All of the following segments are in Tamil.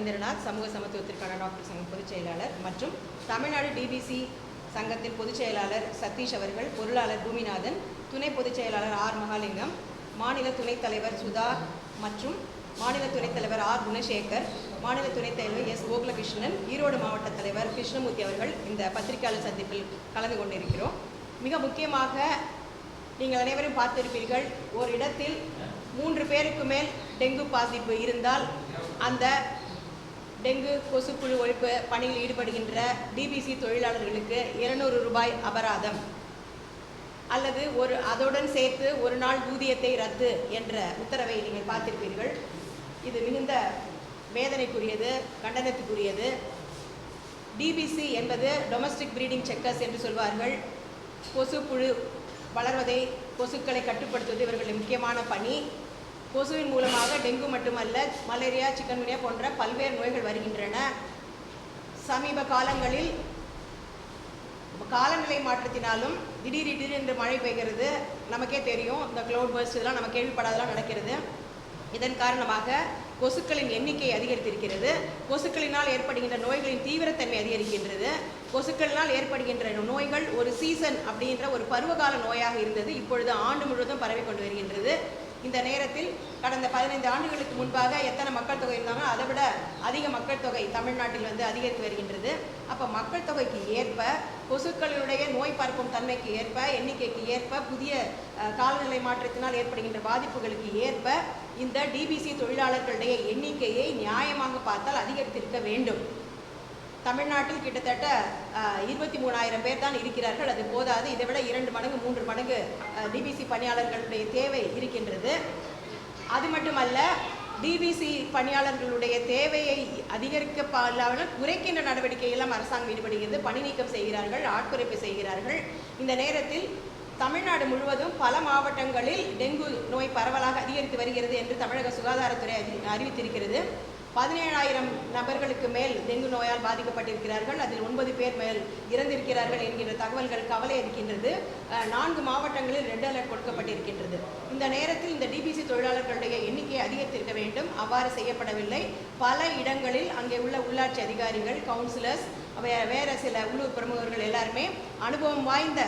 ரவீந்திரநாத் சமூக சமத்துவத்திற்கான டாக்டர் சங்க பொதுச் செயலாளர் மற்றும் தமிழ்நாடு டிபிசி சங்கத்தின் பொதுச் செயலாளர் சதீஷ் அவர்கள் பொருளாளர் பூமிநாதன் துணை பொதுச் செயலாளர் ஆர் மகாலிங்கம் மாநில துணைத் தலைவர் சுதா மற்றும் மாநில துணைத் தலைவர் ஆர் குணசேகர் மாநில துணைத் தலைவர் எஸ் கோகுலகிருஷ்ணன் ஈரோடு மாவட்ட தலைவர் கிருஷ்ணமூர்த்தி அவர்கள் இந்த பத்திரிகையாளர் சந்திப்பில் கலந்து கொண்டிருக்கிறோம். மிக முக்கியமாக நீங்கள் அனைவரும் பார்த்திருப்பீர்கள் ஒரு இடத்தில் மூன்று பேருக்கு மேல் டெங்கு பாதிப்பு இருந்தால் அந்த டெங்கு கொசுப்புழு ஒழிப்பு பணியில் ஈடுபடுகின்ற டிபிசி தொழிலாளர்களுக்கு இருநூறு ரூபாய் அபராதம். அல்லது ஒரு அதோடன் சேர்த்து ஒரு நாள் ஊதியத்தை ரத்து என்ற உத்தரவை நீங்கள் பார்த்திருப்பீர்கள். இது மிகுந்த வேதனைக்குரியது கண்டனத்துக்குரியது. டிபிசி என்பது டொமஸ்டிக் ப்ரீடிங் செக்கர்ஸ் என்று சொல்வார்கள். கொசுப்புழு வளர்வதை கொசுக்களை கட்டுப்படுத்துவது இவர்களின் முக்கியமான பணி. கொசுவின் மூலமாக டெங்கு மட்டுமல்ல மலேரியா சிக்கன்குனியா போன்ற பல்வேறு நோய்கள் வருகின்றன. சமீப காலங்களில் காலநிலை மாற்றத்தினாலும் திடீர் திடீர் என்று மழை பெய்கிறது. நமக்கே தெரியும் இந்த க்ளவுட் பர்ஸ்ட் இதெல்லாம் நம்ம கேள்விப்படாதெல்லாம் நடக்கிறது. இதன் காரணமாக கொசுக்களின் எண்ணிக்கை அதிகரித்திருக்கிறது. கொசுக்களினால் ஏற்படுகின்ற நோய்களின் தீவிரத்தன்மை அதிகரிக்கின்றது. கொசுக்களினால் ஏற்படுகின்ற நோய்கள் ஒரு சீசன் அப்படின்ற ஒரு பருவகால நோயாக இருந்தது. இப்பொழுது ஆண்டு முழுவதும் பரவி கொண்டு வருகின்றது. இந்த நேரத்தில் கடந்த பதினைந்து ஆண்டுகளுக்கு முன்பாக எத்தனை மக்கள் தொகை இருந்தாங்க அதை விட அதிக மக்கள் தொகை தமிழ்நாட்டில் வந்து அதிகரித்து வருகின்றது. அப்போ மக்கள் தொகைக்கு ஏற்ப கொசுக்களுடைய நோய் பரப்பும் தன்மைக்கு ஏற்ப எண்ணிக்கைக்கு ஏற்ப புதிய அஹ், காலநிலை மாற்றத்தினால் ஏற்படுகின்ற பாதிப்புகளுக்கு ஏற்ப இந்த டிபிசி தொழிலாளர்களுடைய எண்ணிக்கையை நியாயமாக பார்த்தால் அதிகரித்திருக்க வேண்டும். தமிழ்நாட்டில் கிட்டத்தட்ட இருபத்தி மூணாயிரம் பேர் தான் இருக்கிறார்கள். அது போதாது. இதை விட இரண்டு மடங்கு மூன்று மடங்கு டிபிசி பணியாளர்களுடைய தேவை இருக்கின்றது. அது மட்டுமல்ல டிபிசி பணியாளர்களுடைய தேவையை அதிகரிக்க இல்லாமல் குறைக்கின்ற நடவடிக்கையெல்லாம் அரசாங்கம் ஈடுபடுகிறது. பணி நீக்கம் செய்கிறார்கள் ஆட்குறைப்பு செய்கிறார்கள். இந்த நேரத்தில் தமிழ்நாடு முழுவதும் பல மாவட்டங்களில் டெங்கு நோய் பரவலாக அதிகரித்து வருகிறது என்று தமிழக சுகாதாரத்துறை அறி- அறிவித்திருக்கிறது. பதினேழாயிரம் நபர்களுக்கு மேல் டெங்கு நோயால் பாதிக்கப்பட்டிருக்கிறார்கள். அதில் ஒன்பது பேர் மேல் இறந்திருக்கிறார்கள் என்கின்ற தகவல்கள் கவலை இருக்கின்றது நான்கு மாவட்டங்களில் ரெட் அலர்ட் கொடுக்கப்பட்டிருக்கின்றது. இந்த நேரத்தில் இந்த டிபிசி தொழிலாளர்களுடைய எண்ணிக்கையை அதிகரித்திருக்க வேண்டும். அவ்வாறு செய்யப்படவில்லை. பல இடங்களில் அங்கே உள்ள உள்ளாட்சி அதிகாரிகள் கவுன்சிலர்ஸ் வே- வேற சில உள்ளூர் பிரமுகர்கள் எல்லாருமே அனுபவம் வாய்ந்த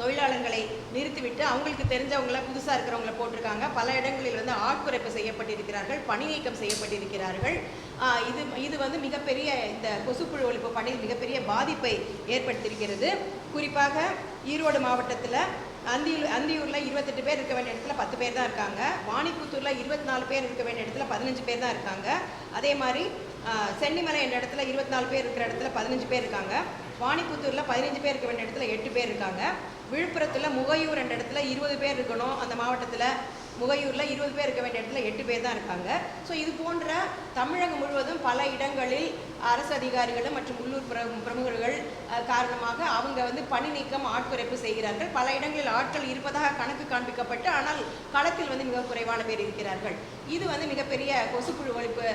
தொழிலாளர்களை நிறுத்திவிட்டு அவங்களுக்கு தெரிஞ்சவங்கள புதுசாக இருக்கிறவங்கள போட்டிருக்காங்க. பல இடங்களில் வந்து ஆட்குறைப்பு செய்யப்பட்டிருக்கிறார்கள் பணி நீக்கம் செய்யப்பட்டிருக்கிறார்கள். இது இது வந்து மிகப்பெரிய இந்த கொசுப்புழு ஒழிப்பு பணியில் மிகப்பெரிய பாதிப்பை ஏற்படுத்தியிருக்கிறது. குறிப்பாக ஈரோடு மாவட்டத்தில் அந்தியூர் அந்தியூரில் இருபத்தெட்டு பேர் இருக்க வேண்டிய இடத்துல பத்து பேர் தான் இருக்காங்க. வாணிப்புத்தூரில் இருபத்தி நாலு பேர் இருக்க வேண்டிய இடத்துல பதினஞ்சு பேர் தான் இருக்காங்க. அதே மாதிரி சென்னிமலை என்ற இடத்துல இருபத்தி நாலு பேர் இருக்கிற இடத்துல பதினஞ்சு பேர் இருக்காங்க. வாணிபுத்தூரில் பதினஞ்சு பேர் இருக்க வேண்டிய இடத்துல எட்டு பேர் இருக்காங்க. விழுப்புரத்தில் முகையூர் என்ற இடத்துல இருபது பேர் இருக்கணும். அந்த மாவட்டத்தில் முகையூரில் இருபது பேர் இருக்க வேண்டிய இடத்துல எட்டு பேர் தான் இருக்காங்க. ஸோ இது போன்ற தமிழகம் முழுவதும் பல இடங்களில் அரசு அதிகாரிகளும் மற்றும் உள்ளூர் பிர பிரமுகர்கள் காரணமாக அவங்க வந்து பணி நீக்கம் ஆட்குறைப்பு செய்கிறார்கள். பல இடங்களில் ஆட்கள் இருப்பதாக கணக்கு காண்பிக்கப்பட்டு ஆனால் களத்தில் வந்து மிக குறைவான பேர் இருக்கிறார்கள். இது வந்து மிகப்பெரிய கொசுப்புழு ஒழிப்பு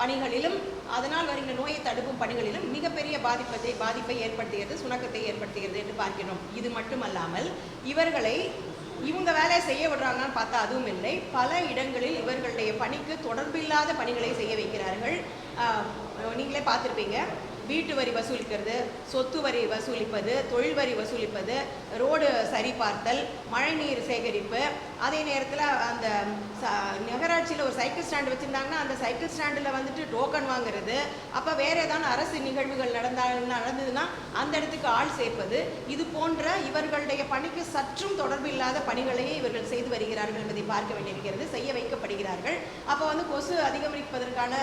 பணிகளிலும் அதனால் வருகின்ற நோயை தடுக்கும் பணிகளிலும் மிகப்பெரிய பாதிப்பத்தை பாதிப்பை ஏற்படுத்துகிறது சுணக்கத்தை ஏற்படுத்துகிறது என்று பார்க்கிறோம். இது மட்டுமல்லாமல் இவர்களை இவங்க வேலையை செய்ய விடுறாங்கன்னு பார்த்தா அதுவும் இல்லை. பல இடங்களில் இவர்களுடைய பணிக்கு தொடர்பில்லாத பணிகளை செய்ய வைக்கிறார்கள். நீங்களே பார்த்துருப்பீங்க. வீட்டு வரி வசூலிக்கிறது சொத்து வரி வசூலிப்பது தொழில் வரி வசூலிப்பது ரோடு சரிபார்த்தல் மழைநீர் சேகரிப்பு அதே நேரத்தில் அந்த ச- நகராட்சியில் ஒரு சைக்கிள் ஸ்டாண்டு வச்சுருந்தாங்கன்னா அந்த சைக்கிள் ஸ்டாண்டில் வந்துட்டு டோக்கன் வாங்குறது. அப்போ வேறு ஏதாவது அரசு நிகழ்வுகள் நடந்தால் நடந்ததுன்னா அந்த இடத்துக்கு ஆள் சேர்ப்பது. இது போன்ற இவர்களுடைய பணிக்கு சற்றும் தொடர்பில்லாத பணிகளையே இவர்கள் செய்து வருகிறார்கள் என்பதை பார்க்க வேண்டியிருக்கிறது. செய்ய வைக்கப்படுகிறார்கள். அப்போ வந்து கொசு அதிகரிப்பதற்கான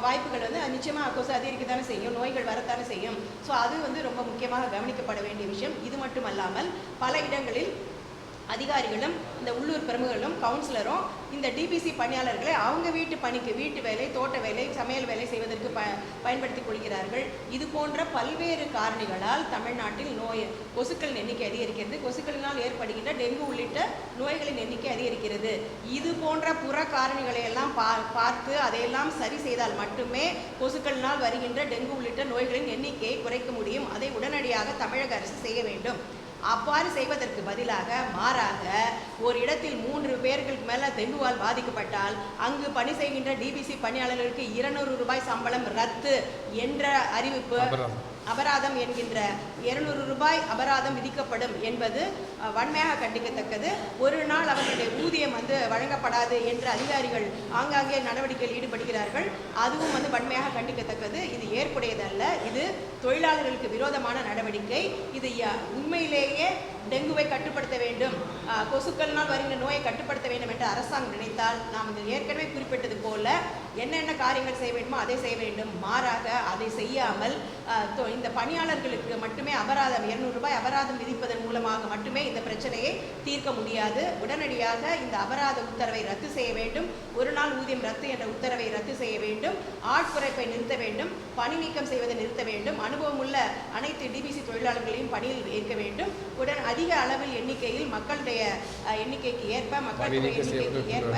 வாய்ப்புகள் வந்து நிச்சயமாக கொசு அதிகரிக்கத்தானே செய்யும் நோய்கள் வரத்தானே செய்யும். ஸோ அது வந்து ரொம்ப முக்கியமாக கவனிக்கப்பட வேண்டிய விஷயம். இது மட்டுமல்லாமல் பல இடங்களில் அதிகாரிகளும் இந்த உள்ளூர் பிரமுகர்களும் கவுன்சிலரும் இந்த டிபிசி பணியாளர்களை அவங்க வீட்டு பணிக்கு வீட்டு வேலை தோட்ட வேலை சமையல் வேலை செய்வதற்கு ப பயன்படுத்திக் கொள்கிறார்கள். இது போன்ற பல்வேறு காரணிகளால் தமிழ்நாட்டில் நோய் கொசுக்களின் எண்ணிக்கை அதிகரிக்கிறது. கொசுக்களினால் ஏற்படுகின்ற டெங்கு உள்ளிட்ட நோய்களின் எண்ணிக்கை அதிகரிக்கிறது. இது போன்ற புற காரணிகளை எல்லாம் பா பார்த்து அதையெல்லாம் சரி செய்தால் மட்டுமே கொசுக்களினால் வருகின்ற டெங்கு உள்ளிட்ட நோய்களின் எண்ணிக்கையை குறைக்க முடியும். அதை உடனடியாக தமிழக அரசு செய்ய வேண்டும். அவ்வாறு செய்வதற்கு பதிலாக மாறாக ஒரு இடத்தில் மூன்று பேர்களுக்கு மேல டெங்குவால் பாதிக்கப்பட்டால் அங்கு பணி செய்கின்ற டிபிசி பணியாளர்களுக்கு இருநூறு ரூபாய் சம்பளம் ரத்து என்ற அறிவிப்பு அபராதம். என்கின்ற இருநூறு ரூபாய் அபராதம் விதிக்கப்படும் என்பது வன்மையாக கண்டிக்கத்தக்கது. ஒரு நாள் அவர்களுடைய ஊதியம் வந்து வழங்கப்படாது என்று அதிகாரிகள் ஆங்காங்கே நடவடிக்கையில் ஈடுபடுகிறார்கள். அதுவும் வந்து வன்மையாக கண்டிக்கத்தக்கது. இது ஏற்புடையதல்ல. இது தொழிலாளர்களுக்கு விரோதமான நடவடிக்கை. இது உண்மையிலேயே டெங்குவை கட்டுப்படுத்த வேண்டும். கொசுக்கள்னால் வருகின்ற நோயை கட்டுப்படுத்த வேண்டும் என்று அரசாங்கம் நினைத்தால் நாம் இதில் ஏற்கனவே குறிப்பிட்டது போல என்னென்ன காரியங்கள் செய்ய வேண்டுமோ அதை செய்ய வேண்டும். மாறாக அதை செய்யாமல் இந்த பணியாளர்களுக்கு மட்டுமே அபராதம் இருநூறு ரூபாய் அபராதம் விதிப்பதன் மூலமாக மட்டுமே இந்த பிரச்சனையை தீர்க்க முடியாது. உடனடியாக இந்த அபராத உத்தரவை ரத்து செய்ய வேண்டும். ஒரு நாள் ஊதியம் ரத்து என்ற உத்தரவை ரத்து செய்ய வேண்டும். ஆட்குறைப்பை நிறுத்த வேண்டும். பணி நீக்கம் செய்வதை நிறுத்த வேண்டும். அனுபவம் உள்ள அனைத்து டிபிசி தொழிலாளர்களையும் பணியில் ஏற்க வேண்டும். உடன் அதிக அளவில் எண்ணிக்கையில் மக்களுடைய எண்ணிக்கைக்கு ஏற்ப மக்கள் பணி தொகை நீக்க எண்ணிக்கைக்கு செய்வது ஏற்ப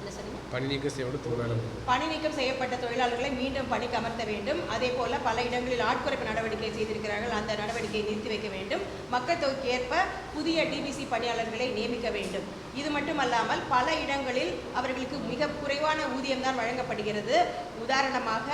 என்ன சொன்னீங்க? பணி நீக்க செய்வோடு தொழிலாளர் பணி நீக்கம் செய்யப்பட்ட தொழிலாளர்களை மீண்டும் பணிக்கு அமர்த்த வேண்டும். அதே போல பல இடங்களில் ஆட்குறைப்பு நடவடிக்கை செய்திருக்கிறார்கள். அந்த நடவடிக்கையை நிறுத்தி வைக்க வேண்டும். மக்கள் தொகைக்கு ஏற்ப புதிய டிபிசி பணியாளர்களை நியமிக்க வேண்டும். இது மட்டுமல்லாமல் பல இடங்களில் அவர்களுக்கு மிக குறைவான ஊதியம் தான் வழங்கப்படுகிறது. உதாரணமாக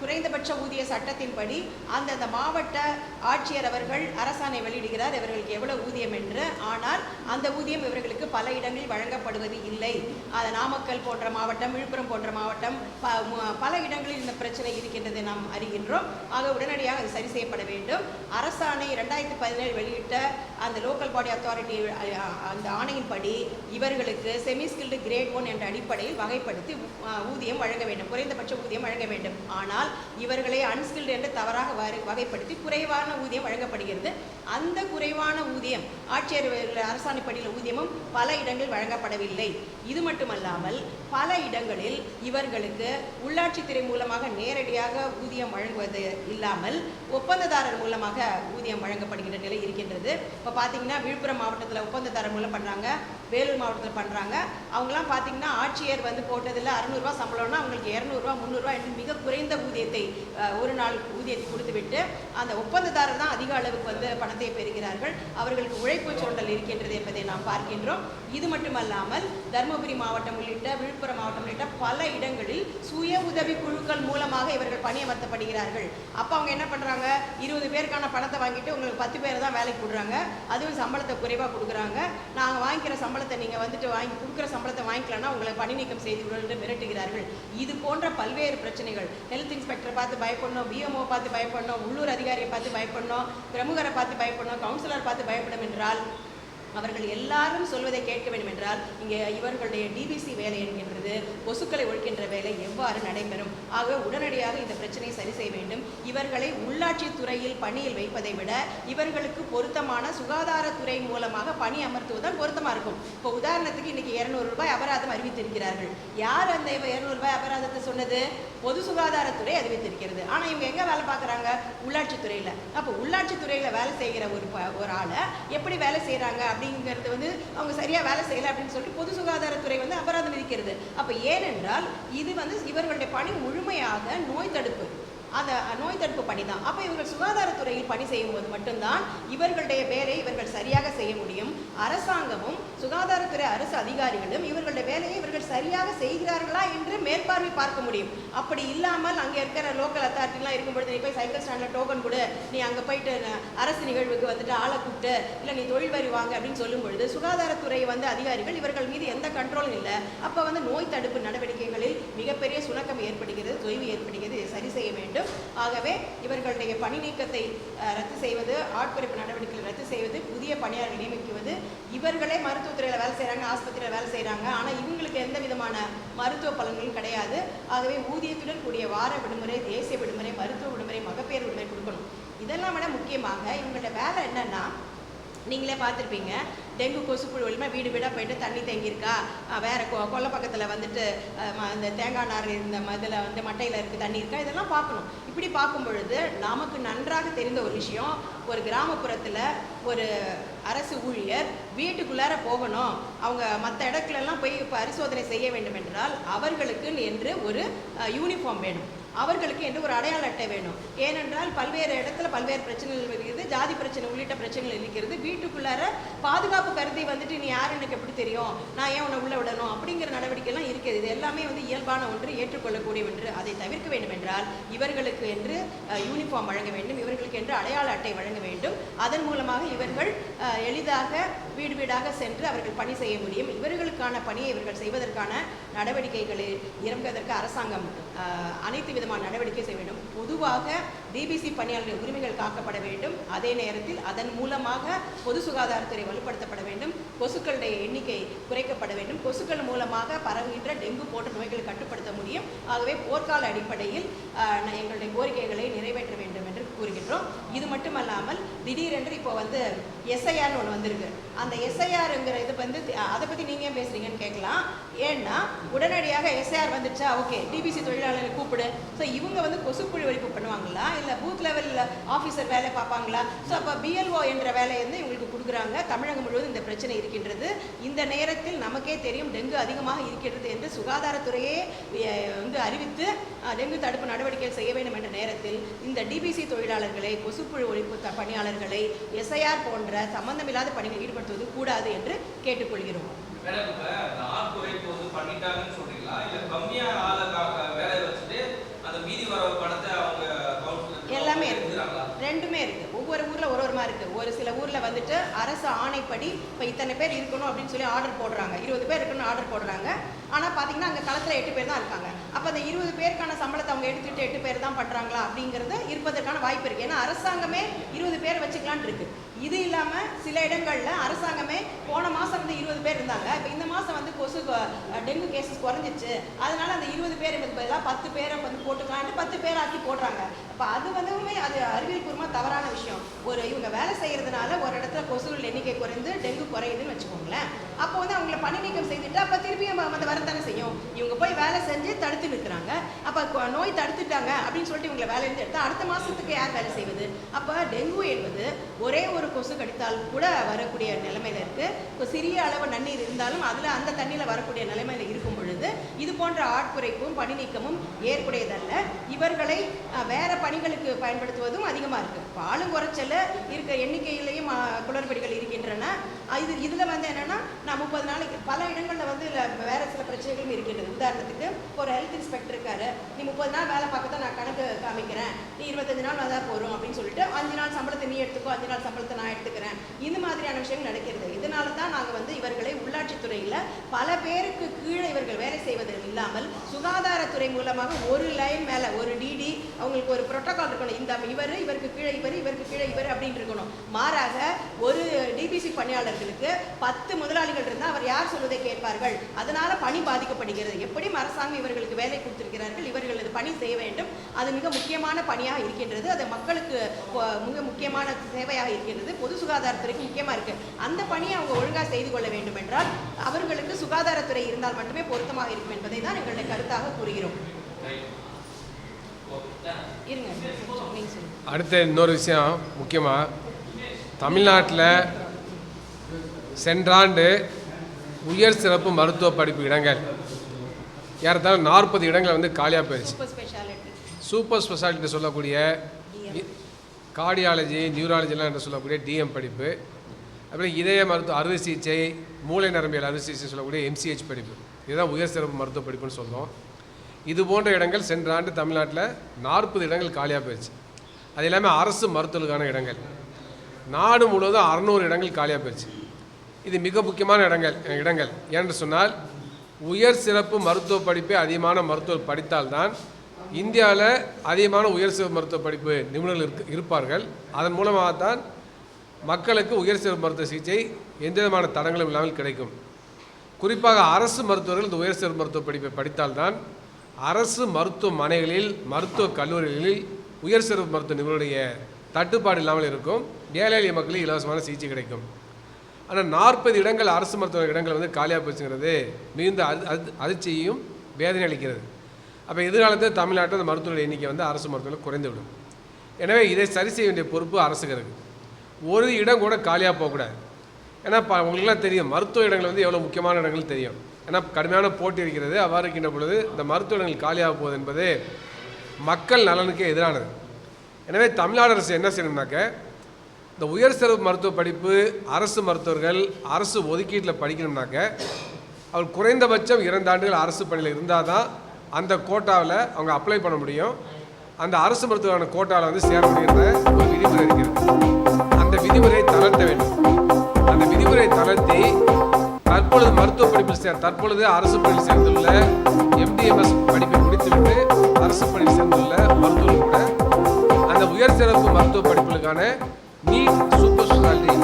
குறைந்தபட்ச ஊதிய சட்டத்தின்படி அந்தந்த மாவட்ட ஆட்சியர் அவர்கள் அரசாணை வெளியிடுகிறார் இவர்களுக்கு எவ்வளவு ஊதியம் என்று. ஆனால் அந்த ஊதியம் இவர்களுக்கு பல இடங்களில் வழங்கப்படுவது இல்லை. அது நாமக்கல் போன்ற மாவட்டம் விழுப்புரம் போன்ற மாவட்டம் ப- பல இடங்களில் இந்த பிரச்சனை இருக்கின்றதை நாம் அறிகின்றோம். ஆக உடனடியாக அது சரி செய்யப்பட வேண்டும். அரசாணை ரெண்டாயிரத்தி பதினேழு வெளியிட்ட அந்த லோக்கல் பாடி அத்தாரிட்டி அந்த ஆணையின்படி இவர்களுக்கு செமி ஸ்கில்டு கிரேட் ஒன் என்ற அடிப்படையில் வகைப்படுத்தி ஊதியம் வழங்க வேண்டும். குறைந்தபட்ச ஊதியம் வழங்க வேண்டும். ஆனால் இவர்களை அன்ஸ்கில்டு என்று தவறாக வகைப்படுத்தி குறைவான ஊதியம் வழங்கப்படுகிறது. அந்த குறைவான ஊதியம் ஆட்சியர் அரசாணைப்படியில் ஊதியமும் பல இடங்களில் வழங்கப்படவில்லை. இது மட்டுமல்லாமல் பல இடங்களில் இவர்களுக்கு உள்ளாட்சித்துறை மூலமாக நேரடியாக ஊதியம் வழங்குவது இல்லாமல் ஒப்பந்ததாரர் மூலமாக ஊதியம் வழங்கப்படுகின்ற நிலை இருக்கின்றது. இப்போ பார்த்தீங்கன்னா விழுப்புரம் மாவட்டத்தில் ஒப்பந்ததாரர் மூலம் பண்ணுறாங்க வேலூர் மாவட்டத்தில் பண்ணுறாங்க அவங்களாம் பார்த்தீங்கன்னா ஆட்சியர் வந்து போட்டதில் அறநூறுவா சம்பளம்னா அவங்களுக்கு இரநூறுவா முந்நூறுரூவா என்று மிக குறைந்த ஊதியத்தை ஒரு நாள் ஊதியத்தை கொடுத்துவிட்டு அந்த ஒப்பந்ததாரர் தான் அதிக அளவுக்கு வந்து பணத்தை பெறுகிறார்கள். அவர்களுக்கு உழைப்பு சூழல் இருக்கின்றது என்பதை நாம் பார்க்கின்றோம். இது மட்டுமல்லாமல் தருமபுரி மாவட்டம் உள்ளிட்ட விழுப்புரம் மாவட்டம் உள்ளிட்ட பல இடங்களில் சுய உதவி குழுக்கள் மூலமாக இவர்கள் பணியமர்த்தப்படுகிறார்கள் அப்போ அவங்க என்ன பண்ணுறாங்க இருபது பேருக்கான பணத்தை வாங்கிட்டு உங்களுக்கு பத்து பேர் தான் வேலைக்கு கொடுக்குறாங்க அதுவும் சம்பளத்தை குறைவாக கொடுக்குறாங்க. நாங்கள் வாங்கிக்கிற சம்பளத்தை நீங்கள் வந்துட்டு வாங்கி கொடுக்குற சம்பளத்தை வாங்கிக்கலன்னா உங்களை பணி நீக்கம் செய்து விடுவோம் என்று மிரட்டுகிறார்கள். இது போன்ற பல்வேறு பிரச்சனைகள். ஹெல்த் இன்ஸ்பெக்டர் பார்த்து பயப்படணும் பிஎம்ஓ பார்த்து பயப்படணும் உள்ளூர் அதிகாரியை பார்த்து பயப்படணும் பிரமுகரை பார்த்து பயப்படணும் கவுன்சிலர் பார்த்து பயப்படும் என்றால் அவர்கள் எல்லாரும் சொல்வதை கேட்க வேண்டும் என்றால் இங்கே இவர்களுடைய டிபிசி வேலை என்கின்றது கொசுக்களை ஒழிக்கின்ற வேலை எவ்வாறு நடைபெறும்? ஆக உடனடியாக இந்த பிரச்சனையை சரி செய்ய வேண்டும். இவர்களை உள்ளாட்சி துறையில் பணியில் வைப்பதை விட இவர்களுக்கு பொருத்தமான சுகாதாரத்துறை மூலமாக பணி அமர்த்துவதுதான் பொருத்தமா இருக்கும். இப்போ உதாரணத்துக்கு இன்னைக்கு இருநூறு ரூபாய் அபராதம் அறிவித்திருக்கிறார்கள். யார் அந்த இருநூறு ரூபாய் அபராதத்தை சொன்னது? பொது சுகாதாரத்துறை அறிவித்திருக்கிறது ஆனால் இவங்க எங்கே வேலை பார்க்குறாங்க? உள்ளாட்சித்துறையில் அப்போ உள்ளாட்சித்துறையில் வேலை செய்கிற ஒரு ப- ஒரு ஆளை எப்படி வேலை செய்கிறாங்க அப்படிங்கிறது வந்து அவங்க சரியாக வேலை செய்யலை அப்படின்னு சொல்லிட்டு பொது சுகாதாரத்துறை வந்து அபராதம் விதிக்கிறது. அப்போ ஏனென்றால் இது வந்து இவர்களுடைய பணி முழுமையாக நோய் தடுப்பு. அந்த நோய் தடுப்பு பணி தான் அப்போ இவர்கள் சுகாதாரத்துறையில் பணி செய்யும்போது மட்டும்தான் இவர்களுடைய வேலையை இவர்கள் சரியாக செய்ய முடியும். அரசாங்கமும் சுகாதாரத்துறை அரசு அதிகாரிகளும் இவர்களுடைய வேலையை இவர்கள் சரியாக செய்கிறார்களா என்று மேற்பார்வை பார்க்க முடியும். அப்படி இல்லாமல் அங்கே இருக்கிற லோக்கல் அத்தாரிட்டிலாம் இருக்கும்பொழுது நீ போய் சைக்கிள் ஸ்டாண்டில் டோக்கன் கொடு. நீ அங்கே போயிட்டு அரசு நிகழ்வுக்கு வந்துட்டு ஆளை கூப்பிட்டு இல்லை நீ தொழில் வரி வாங்க அப்படின்னு சொல்லும் பொழுது சுகாதாரத்துறை வந்து அதிகாரிகள் இவர்கள் மீது எந்த கண்ட்ரோலும் இல்லை. அப்போ வந்து நோய் தடுப்பு நடவடிக்கைகளில் மிகப்பெரிய சுணக்கம் ஏற்படுகிறது தொய்வு ஏற்படுகிறது. சரி செய்ய வேண்டும். ஆகவே இவர்களுடைய பணி நீக்கத்தை ரத்து செய்வது ஆட்குறைப்பு நடவடிக்கைகளை ரத்து செய்வது புதிய பணியாளர்கள் நியமிக்குவது இவர்களே மருத்துவத்துறையில் வேலை செய்கிறாங்க ஆஸ்பத்திரியில் வேலை செய்கிறாங்க ஆனால் இவங்களுக்கு எந்த விதமான மருத்துவ பலன்களும் கிடையாது. ஆகவே ஊதியத்துடன் கூடிய வார விடுமுறை தேசிய விடுமுறை மருத்துவ விடுமுறை மகப்பேறு விடுமுறை கொடுக்கணும். இதெல்லாம் விட முக்கியமாக இவங்கள்ட்ட வேலை என்னன்னா நீங்களே பார்த்துருப்பீங்க. டெங்கு கொசு வழிமா வீடு வீடாக போயிட்டு தண்ணி தேங்கியிருக்கா? வேறு வேற கொ கொல்லை பக்கத்தில் வந்துட்டு அந்த ம- தேங்காய் நார் இந்த இதில் வந்து மட்டையில் இருக்குது தண்ணி இருக்கா? இதெல்லாம் பார்க்கணும். இப்படி பார்க்கும் பொழுது நமக்கு நன்றாக தெரிந்த ஒரு விஷயம் ஒரு கிராமப்புறத்தில் ஒரு அரசு ஊழியர் வீட்டுக்குள்ளார போகணும். அவங்க மற்ற இடத்துலலாம் போய் பரிசோதனை செய்ய வேண்டும் என்றால் அவர்களுக்கு என்று ஒரு யூனிஃபார்ம் வேணும். அவர்களுக்கு என்று ஒரு அடையாள அட்டை வேணும். ஏனென்றால் பல்வேறு இடத்துல பல்வேறு பிரச்சனைகள் இருக்கிறது ஜாதி பிரச்சனை உள்ளிட்ட பிரச்சனைகள் இருக்கிறது. வீட்டுக்குள்ளார பாதுகாப்பு கருதி வந்துட்டு நீ யார் எனக்கு எப்படி தெரியும்? நான் ஏன் உன்னை உள்ள விடணும்? அப்படிங்கிற நடவடிக்கைலாம் இருக்கிறது. இது எல்லாமே வந்து இயல்பான ஒன்று ஏற்றுக்கொள்ளக்கூடிய ஒன்று. அதை தவிர்க்க வேண்டும் என்றால் இவர்களுக்கு என்று யூனிஃபார்ம் வழங்க வேண்டும். இவர்களுக்கு என்று அடையாள அட்டை வழங்க வேண்டும். அதன் மூலமாக இவர்கள் எளிதாக வீடு வீடாக சென்று அவர்கள் பணி செய்ய முடியும். இவர்களுக்கான பணியை இவர்கள் செய்வதற்கான நடவடிக்கைகளை இறங்குவதற்கு அரசாங்கம் அனைத்து வித விதமான நடவடிக்கை செய்ய வேண்டும். பொதுவாக டிபிசி பணியாளர்களின் உரிமைகள் காக்கப்பட வேண்டும். அதே நேரத்தில் அதன் மூலமாக பொது சுகாதாரத்துறை வலுப்படுத்தப்பட வேண்டும். கொசுக்களுடைய எண்ணிக்கை குறைக்கப்பட வேண்டும். கொசுக்கள் மூலமாக பரவுகின்ற டெங்கு போன்ற நோய்களை கட்டுப்படுத்த முடியும். ஆகவே போர்க்கால அடிப்படையில் எங்களுடைய கோரிக்கைகளை நிறைவேற்ற வேண்டும். கூறுகின்றோம். இது மட்டுமல்லாமல் திடீரென்று இப்போ வந்து எஸ்ஐஆர்னு ஒன்று வந்திருக்கு. அந்த எஸ்ஐஆருங்கிற இது வந்து அதை பற்றி நீங்கள் ஏன் பேசுறீங்கன்னு கேட்கலாம். ஏன்னா உடனடியாக எஸ்ஐஆர் வந்துச்சா ஓகே டிபிசி தொழிலாளர்களை கூப்பிடு. ஸோ இவங்க வந்து கொசுப்புழு வெடிப்பு பண்ணுவாங்களா? இல்லை பூத் லெவலில் ஆஃபீஸர் வேலை பார்ப்பாங்களா? ஸோ அப்போ பிஎல்ஓ என்ற வேலையை வந்து இவங்களுக்கு கொடுக்குறாங்க தமிழகம் முழுவதும் இந்த பிரச்சனை இருக்கின்றது. இந்த நேரத்தில் நமக்கே தெரியும் டெங்கு அதிகமாக இருக்கின்றது என்று சுகாதாரத்துறையே வந்து அறிவித்து டெங்கு தடுப்பு நடவடிக்கை செய்ய வேண்டும் என்ற நேரத்தில் இந்த டிபிசி தொழிலாளர்களை கொசுப்புழு ஒழிப்பு பணியாளர்களை எஸ்ஐஆர் போன்ற சம்பந்தமில்லாத பணிகளில் ஈடுபடுத்துவது கூடாது என்று கேட்டுக்கொள்கிறோம். எல்லாமே இருக்கு. ரெண்டுமே இருக்கு. ஒவ்வொரு ஊர்ல ஒரு ஒரு மாதிரி இருக்கு. ஒரு சில ஊரில் வந்துட்டு அரசு ஆணைப்படி இப்போ இத்தனை பேர் இருக்கணும் அப்படின்னு சொல்லி ஆர்டர் போடுறாங்க. இருபது பேர் இருக்கணும்னு ஆர்டர் போடுறாங்க. ஆனால் பார்த்தீங்கன்னா அங்கே களத்தில் எட்டு பேர் தான் இருக்காங்க. அப்போ அந்த இருபது பேருக்கான சம்பளத்தை அவங்க எடுத்துட்டு எட்டு பேர் தான் பண்றாங்களா அப்படிங்கிறது இருப்பதற்கான வாய்ப்பு இருக்குது ஏன்னா அரசாங்கமே இருபது பேர் வச்சுக்கலாம்னு இருக்கு. இது இல்லாமல் சில இடங்களில் அரசாங்கமே போன மாசம் வந்து இருபது பேர் இருந்தாங்க. இப்போ இந்த மாதம் வந்து கொசு டெங்கு கேசஸ் குறைஞ்சிச்சு அதனால அந்த இருபது பேர் பதிலாக பத்து பேரை வந்து போட்டுக்கலான்ட்டு பத்து பேராக்கி போடுறாங்க. அப்போ அது வந்துமே அது அறிவியல் பூர்வமாக தவறான விஷயம். ஒரு இவங்க வேலை செய்கிறதுனால ஒரு இடத்துல கொசுகள் எண்ணிக்கை குறைந்து டெங்கு குறையுதுன்னு வச்சுக்கோங்களேன். அப்போ வந்து அவங்கள பணி நீக்கம் செய்துட்டு அப்போ திருப்பியும் அந்த வரத்தானே செய்யும். இவங்க போய் வேலை செஞ்சு தடுத்து நிற்கிறாங்க. அப்போ நோய் தடுத்துட்டாங்க அப்படின்னு சொல்லிட்டு இவங்களை வேலையிருந்து எடுத்தா அடுத்த மாசத்துக்கு யார் வேலை செய்வது? அப்போ டெங்கு என்பது ஒரே ஒரு கொசு கடித்தால் கூட வரக்கூடிய நிலைமையில இருக்கு. இப்போ சிறிய அளவு நன்னீர் இருந்தாலும் அதுல அந்த தண்ணியில் வரக்கூடிய நிலைமையில இது போன்ற ஆட்குறைப்பும் பணி நீக்கமும் ஏற்புடையதல்ல. இவர்களை வேற பணிகளுக்கு பயன்படுத்துவதும் அதிகமா இருக்கு. இப்போ ஆளும் குறைச்சல இருக்க எண்ணிக்கையிலையும் குளறுபடிகள் இருக்கின்றன. இது இதுல வந்து என்னன்னா நான் முப்பது நாளைக்கு பல இடங்களில் வந்து வேற சில பிரச்சனைகளும் இருக்கின்றது. உதாரணத்துக்கு ஒரு ஹெல்த் இன்ஸ்பெக்டர் இருக்காரு. நீ முப்பது நாள் வேலை பார்க்க தான் நான் கணக்கு காமிக்கிறேன். நீ இருபத்தஞ்சு நாள் வந்தா போறோம் அப்படின்னு சொல்லிட்டு அஞ்சு நாள் சம்பளத்தை நீ எடுத்துக்கோ அஞ்சு நாள் சம்பளத்தை நான் எடுத்துக்கிறேன். இந்த மாதிரியான விஷயங்கள் நடக்கிறது. இதனால தான் நாங்கள் வந்து இவர்களை உள்ளாட்சித்துறையில் பல பேருக்கு கீழே இவர்கள் வேலை செய்வது இல்லாமல் சுகாதாரத்துறை மூலமாக ஒரு லைன் மேலே ஒரு டிடி அவங்களுக்கு ஒரு புரோட்டோகால் இருக்கணும். இந்த இவர் இவருக்கு கீழே இவர் இவருக்கு கீழே இவர் அப்படின்னு இருக்கணும். மாறாக ஒரு டிபிசி பணியாளர்களுக்கு பத்து முதலாளிகள் இருந்தால் அவர் யார் சொல்வதை கேட்பார்கள். அதனால பணி பாதிக்கப்படுகிறது. எப்படி அரசாங்கம் இவர்களுக்கு வேலை கொடுத்திருக்கிறார்கள்? இவர்களது பணி செய்ய வேண்டும். அது மிக முக்கியமான பணியாக இருக்கின்றது. அது மக்களுக்கு மிக முக்கியமான சேவையாக இருக்கின்றது. பொது சுகாதாரத்துறைக்கு முக்கியமா இருக்கு. அந்த பணியை அவங்க ஒழுங்கா செய்து கொள்ள வேண்டும் என்றால் அவர்களுக்கு சுகாதாரத்துறை இருந்தால் மட்டுமே பொருத்தமாக இருக்கும் என்பதை தான் எங்களுடைய கருத்தாக கூறுகிறோம். அடுத்த இன்னொரு விஷயம் முக்கியமாக தமிழ்நாட்டில் சென்றாண்டு உயர் சிறப்பு மருத்துவ படிப்பு இடங்கள். ஏறத்தாழ நாற்பது இடங்கள் வந்து காலியாக போயிடுச்சு சூப்பர் ஸ்பெஷாலிட்டி சொல்லக்கூடிய கார்டியாலஜி நியூராலஜிலாம் என்று சொல்லக்கூடிய டிஎம் படிப்பு. அப்புறம் இதய மருத்துவ அறுவை சிகிச்சை மூளை நரம்பியல் அறுவை சிகிச்சை சொல்லக்கூடிய எம்சிஹெச் படிப்பு. இதுதான் உயர் சிறப்பு மருத்துவ படிப்புன்னு சொன்னோம் இது போன்ற இடங்கள் சென்ற ஆண்டு தமிழ்நாட்டில் நாற்பது இடங்கள் காலியாக போயிடுச்சு அது எல்லாமே அரசு மருத்துவர்களுக்கான இடங்கள். நாடு முழுவதும் அறநூறு இடங்கள் காலியாக போயிடுச்சு இது மிக முக்கியமான இடங்கள் இடங்கள். ஏன்னு சொன்னால் உயர் சிறப்பு மருத்துவ படிப்பை அதிகமான மருத்துவர் படித்தால்தான் இந்தியாவில் அதிகமான உயர் சிறப்பு மருத்துவ படிப்பு நிபுணர்கள் இருக்கு இருப்பார்கள். அதன் மூலமாக தான் மக்களுக்கு உயர் சிறப்பு மருத்துவ சிகிச்சை எந்த விதமான தடங்களும் இல்லாமல் கிடைக்கும். குறிப்பாக அரசு மருத்துவர்கள் இந்த உயர் சிறப்பு மருத்துவ படிப்பை படித்தால்தான் அரசு மருத்துவமனைகளில் மருத்துவக் கல்லூரிகளில் உயர் சிறப்பு மருத்துவ நிபுணருடைய தட்டுப்பாடு இல்லாமல் இருக்கும். ஏழை எளிய மக்களுக்கு இலவசமான சிகிச்சை கிடைக்கும். ஆனால் நாற்பது இடங்கள் அரசு மருத்துவ இடங்கள் வந்து காலியாக போச்சுங்கிறது மிகுந்த அது அதிர்ச்சியையும் வேதனை அளிக்கிறது. அப்போ எதிர்காலத்தில் தமிழ்நாட்டில் அந்த மருத்துவ எண்ணிக்கை வந்து அரசு மருத்துவர்கள் குறைந்துவிடும். எனவே இதை சரி செய்ய வேண்டிய பொறுப்பு அரசுக்கு இருக்குது ஒரு இடம் கூட காலியாக போகக்கூடாது. ஏன்னா இப்போ உங்களுக்குலாம் தெரியும் மருத்துவ இடங்கள் வந்து எவ்வளோ முக்கியமான இடங்கள் தெரியும். ஏன்னா கடுமையான போட்டி இருக்கிறது. அவ்வாறு இருக்கின்ற பொழுது இந்த மருத்துவ இடங்கள் காலியாக போகுது என்பது மக்கள் நலனுக்கு எதிரானது. எனவே தமிழ்நாடு அரசு என்ன செய்யணும்னாக்க இந்த உயர் சிறப்பு மருத்துவ படிப்பு அரசு மருத்துவர்கள் அரசு ஒதுக்கீட்டில் படிக்கணும்னாக்க அவர் குறைந்தபட்சம் இரண்டு ஆண்டுகள் அரசு பணியில் இருந்தால் தான் அந்த கோட்டாவில் அவங்க அப்ளை பண்ண முடியும். அந்த அரசு மருத்துவரான கோட்டாவில் வந்து சேர முடியுன்ற ஒரு விதிமுறை இருக்கிறது. அந்த விதிமுறையை தளர்த்த வேண்டும். அந்த விதிமுறையை தளர்த்தி தற்பொழுது மருத்துவ படிப்பில் சேர் தற்பொழுது அரசு பள்ளியில் சேர்ந்துள்ள எம்டிஎம்எஸ் படிப்பை முடித்துவிட்டு அரசு பள்ளியில் சேர்ந்துள்ள மருத்துவர்கள் கூட அந்த உயர் சிறப்பு மருத்துவ படிப்புகளுக்கான NEET super speciality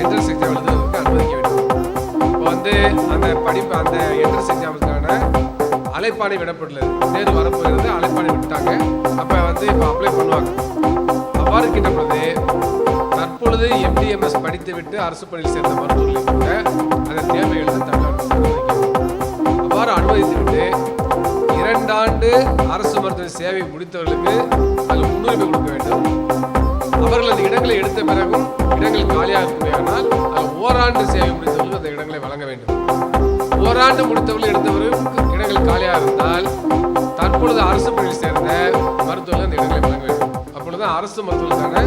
entrance exam எழுதுவதற்கு அனுமதிக்க வேண்டும். இப்போ வந்து அந்த படிப்பு அந்த என்ட்ரன்ஸ் எக்ஸாமுக்கான அழைப்பாணை விடப்பட்டுள்ளது தேர்வு வரப்போகிறது அழைப்பாணை விட்டாங்க. அப்போ வந்து இப்போ அப்ளை பண்ணுவாங்க. அவ்வாறு கிட்ட பொழுது தற்பொழுது எம்டிஎம்எஸ் படித்துவிட்டு அரசு பணியில் சேர்ந்த மருத்துவர்களை கூட அந்த தேவை எழுத தமிழ்நாடு அவ்வாறு அனுமதித்துவிட்டு இரண்டாண்டு அரசு மருத்துவ சேவை முடித்தவர்களுக்கு அதில் முன்னுரிமை கொடுக்க வேண்டும். அவர்கள் அந்த இடங்களை எடுத்த பிறகும் இடங்கள் காலியாக இருக்குமேயானால் அதில் ஓராண்டு சேவை முடித்தவர்களுக்கு அந்த இடங்களை வழங்க வேண்டும். ஓராண்டு முடித்தவர்கள் எடுத்தவர்களுக்கு இடங்கள் காலியாக இருந்தால் தற்பொழுது அரசு பணியில் சேர்ந்த மருத்துவர்கள் அந்த இடங்களை வழங்க வேண்டும். அப்பொழுது அரசு மருத்துவர்களுக்கான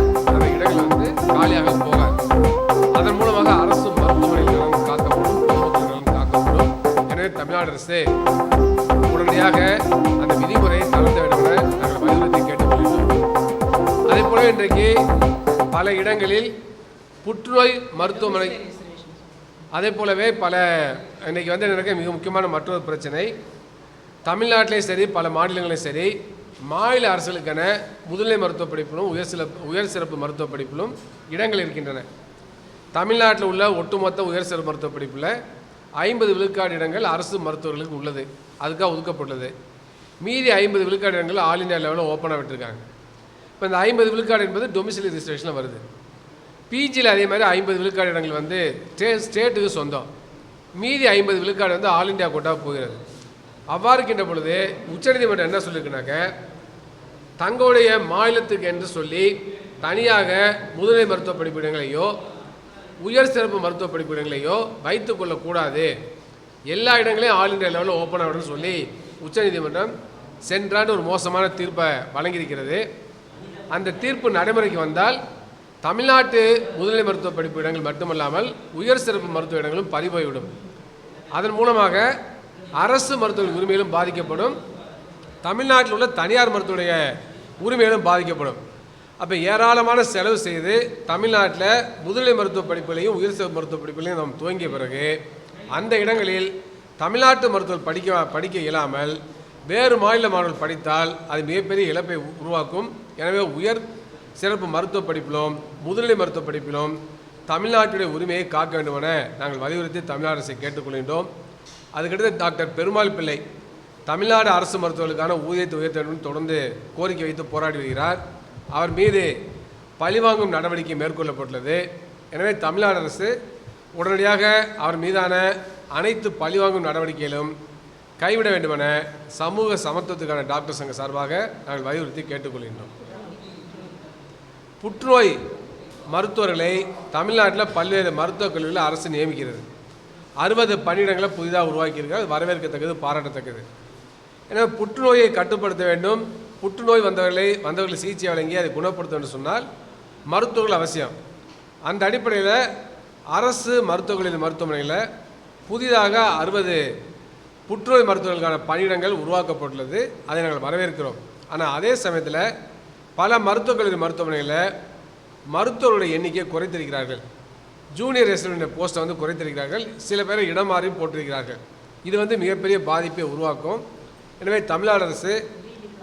காலியாக போக அதன் மூலமாக அரசு மருத்துவமனை நலன் காக்கப்படும் பொதுமக்கள் நலன் காக்கப்படும். எனவே தமிழ்நாடு அரசு உடனடியாக அந்த விதிமுறையை தளர்த்த வேண்டும் நாங்கள் வலியுறுத்தி கேட்டுக்கொள்கிறோம் அதே போல இன்றைக்கு பல இடங்களில் புற்றுநோய் மருத்துவமனை அதே போலவே பல இன்றைக்கி வந்து எனக்கு மிக முக்கியமான மற்றொரு பிரச்சனை தமிழ்நாட்டிலையும் சரி பல மாநிலங்களையும் சரி மாநில அரசுகளுக்கான முதுநிலை மருத்துவ படிப்பிலும் உயர் சில உயர் சிறப்பு மருத்துவ படிப்பிலும் இடங்கள் இருக்கின்றன. தமிழ்நாட்டில் உள்ள ஒட்டுமொத்த உயர் சிறப்பு மருத்துவ படிப்பில் ஐம்பது விழுக்காடு இடங்கள் அரசு மருத்துவர்களுக்கு உள்ளது. அதுக்காக ஒதுக்கப்பட்டுள்ளது. மீதி ஐம்பது விழுக்காடு இடங்கள் ஆல் இந்தியா லெவலில் ஓப்பனாக விட்டுருக்காங்க. இப்போ இந்த ஐம்பது விழுக்காடு என்பது டொமிசிலி ரிஜிஸ்ட்ரேஷனில் வருது. பிஜியில் அதே மாதிரி ஐம்பது விழுக்காடு இடங்கள் வந்து ஸ்டே ஸ்டேட்டுக்கு சொந்தம். மீதி ஐம்பது விழுக்காடு வந்து ஆல் இந்தியா கோட்டாக போகிறது. அவ்வாறு இருக்கின்ற பொழுது உச்சநீதிமன்றம் என்ன சொல்லியிருக்குனாக்க தங்களுடைய மாநிலத்துக்கு என்று சொல்லி தனியாக முதுநிலை மருத்துவ படிப்பிடங்களையோ உயர் சிறப்பு மருத்துவ படிப்பிடங்களையோ வைத்துக் கொள்ளக்கூடாது. எல்லா இடங்களையும் ஆல் இந்தியா லெவலில் ஓப்பன் ஆகணும்னு சொல்லி உச்சநீதிமன்றம் சென்றாண்டு ஒரு மோசமான தீர்ப்பை வழங்கியிருக்கிறது. அந்த தீர்ப்பு நடைமுறைக்கு வந்தால் தமிழ்நாட்டு முதுநிலை மருத்துவ படிப்பு இடங்கள் மட்டுமல்லாமல் உயர் சிறப்பு மருத்துவ இடங்களும் பறிபோய்விடும். அதன் மூலமாக அரசு மருத்துவ உரிமைகளும் பாதிக்கப்படும். தமிழ்நாட்டில் உள்ள தனியார் மருத்துவடைய உரிமைகளும் பாதிக்கப்படும். அப்போ ஏராளமான செலவு செய்து தமிழ்நாட்டில் முதுநிலை மருத்துவ படிப்புகளையும் உயிர் சிறப்பு மருத்துவ படிப்புகளையும் நாம் துவங்கிய பிறகு அந்த இடங்களில் தமிழ்நாட்டு மருத்துவர் படிக்க படிக்க இயலாமல் வேறு மாநில மாணவர்கள் படித்தால் அது மிகப்பெரிய இழப்பை உ- உருவாக்கும். எனவே உயர் சிறப்பு மருத்துவ படிப்பிலும் முதுநிலை மருத்துவ படிப்பிலும் தமிழ்நாட்டுடைய உரிமையை காக்க வேண்டுமென நாங்கள் வலியுறுத்தி தமிழ்நாடு அரசை கேட்டுக்கொள்கின்றோம். அதுக்கடுத்து டாக்டர் பெருமாள் பிள்ளை தமிழ்நாடு அரசு மருத்துவர்களுக்கான ஊதியத்தை உயர்த்த வேண்டும் தொடர்ந்து கோரிக்கை வைத்து போராடி வருகிறார். அவர் மீது பழிவாங்கும் நடவடிக்கை மேற்கொள்ளப்பட்டுள்ளது. எனவே தமிழ்நாடு அரசு உடனடியாக அவர் மீதான அனைத்து பழிவாங்கும் நடவடிக்கையிலும் கைவிட வேண்டுமென சமூக சமத்துவத்துக்கான டாக்டர் சங்க சார்பாக நாங்கள் வலியுறுத்தி கேட்டுக்கொள்கின்றோம். புற்றுநோய் மருத்துவர்களை தமிழ்நாட்டில் பல்வேறு மருத்துவக் கல்லூரியில் அரசு நியமிக்கிறது. அறுபது பணியிடங்களை புதிதாக உருவாக்கியிருக்கிறது. வரவேற்கத்தக்கது பாராட்டத்தக்கது. எனவே புற்றுநோயை கட்டுப்படுத்த வேண்டும். புற்றுநோய் வந்தவர்களை வந்தவர்களை சிகிச்சை வழங்கி அதை குணப்படுத்த வேண்டும் சொன்னால் மருத்துவர்கள் அவசியம். அந்த அடிப்படையில் அரசு மருத்துவர்களின் மருத்துவமனையில் புதிதாக அறுபது புற்றுநோய் மருத்துவர்களுக்கான பணியிடங்கள் உருவாக்கப்பட்டுள்ளது. அதை நாங்கள் வரவேற்கிறோம். ஆனால் அதே சமயத்தில் பல மருத்துவக் கல்லூரி மருத்துவமனையில் மருத்துவர்களுடைய எண்ணிக்கையை குறைத்திருக்கிறார்கள். ஜூனியர் ரெசிடென்ட் போஸ்ட்டை வந்து குறைத்திருக்கிறார்கள். சில பேரை இடம் மாறியும் போட்டிருக்கிறார்கள். இது வந்து மிகப்பெரிய பாதிப்பை உருவாக்கும். எனவே தமிழ்நாடு அரசு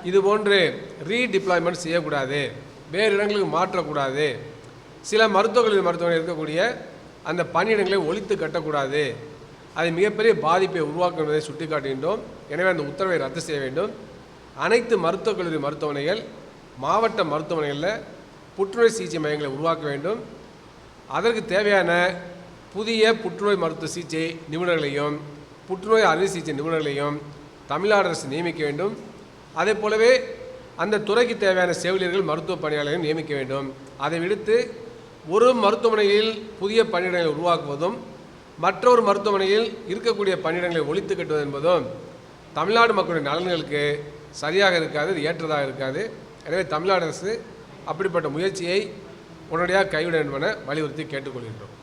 இது போன்று ரீடிப்ளாய்மெண்ட் செய்யக்கூடாது. வேறு இடங்களுக்கு மாற்றக்கூடாது. சில மருத்துவர்கள் கல்லூரி மருத்துவமனை இருக்கக்கூடிய அந்த பணியிடங்களை ஒழித்து கட்டக்கூடாது. அது மிகப்பெரிய பாதிப்பை உருவாக்கும் என்பதை சுட்டிக்காட்டுகின்றோம். எனவே அந்த உத்தரவை ரத்து செய்ய வேண்டும். அனைத்து மருத்துவக் கல்லூரி மருத்துவமனைகள் மாவட்ட மருத்துவமனைகளில் புற்றுநோய் சிகிச்சை மையங்களை உருவாக்க வேண்டும். அதற்கு தேவையான புதிய புற்றுநோய் மருத்துவ சிகிச்சை நிபுணர்களையும் புற்றுநோய் அறுவை சிகிச்சை நிபுணர்களையும் தமிழ்நாடு அரசு நியமிக்க வேண்டும். அதே போலவே அந்த துறைக்கு தேவையான செவிலியர்கள் மருத்துவ பணியாளர்கள் நியமிக்க வேண்டும். அதை விடுத்து ஒரு மருத்துவமனையில் புதிய பணியிடங்களை உருவாக்குவதும் மற்றொரு மருத்துவமனையில் இருக்கக்கூடிய பணியிடங்களை ஒழித்து கட்டுவது என்பதும் தமிழ்நாடு மக்களுடைய நலன்களுக்கு சரியாக இருக்காது ஏற்றதாக இருக்காது. எனவே தமிழ்நாடு அரசு அப்படிப்பட்ட முயற்சியை உடனடியாக கைவிட வேண்டும் என வலியுறுத்தி கேட்டுக்கொள்கின்றோம்.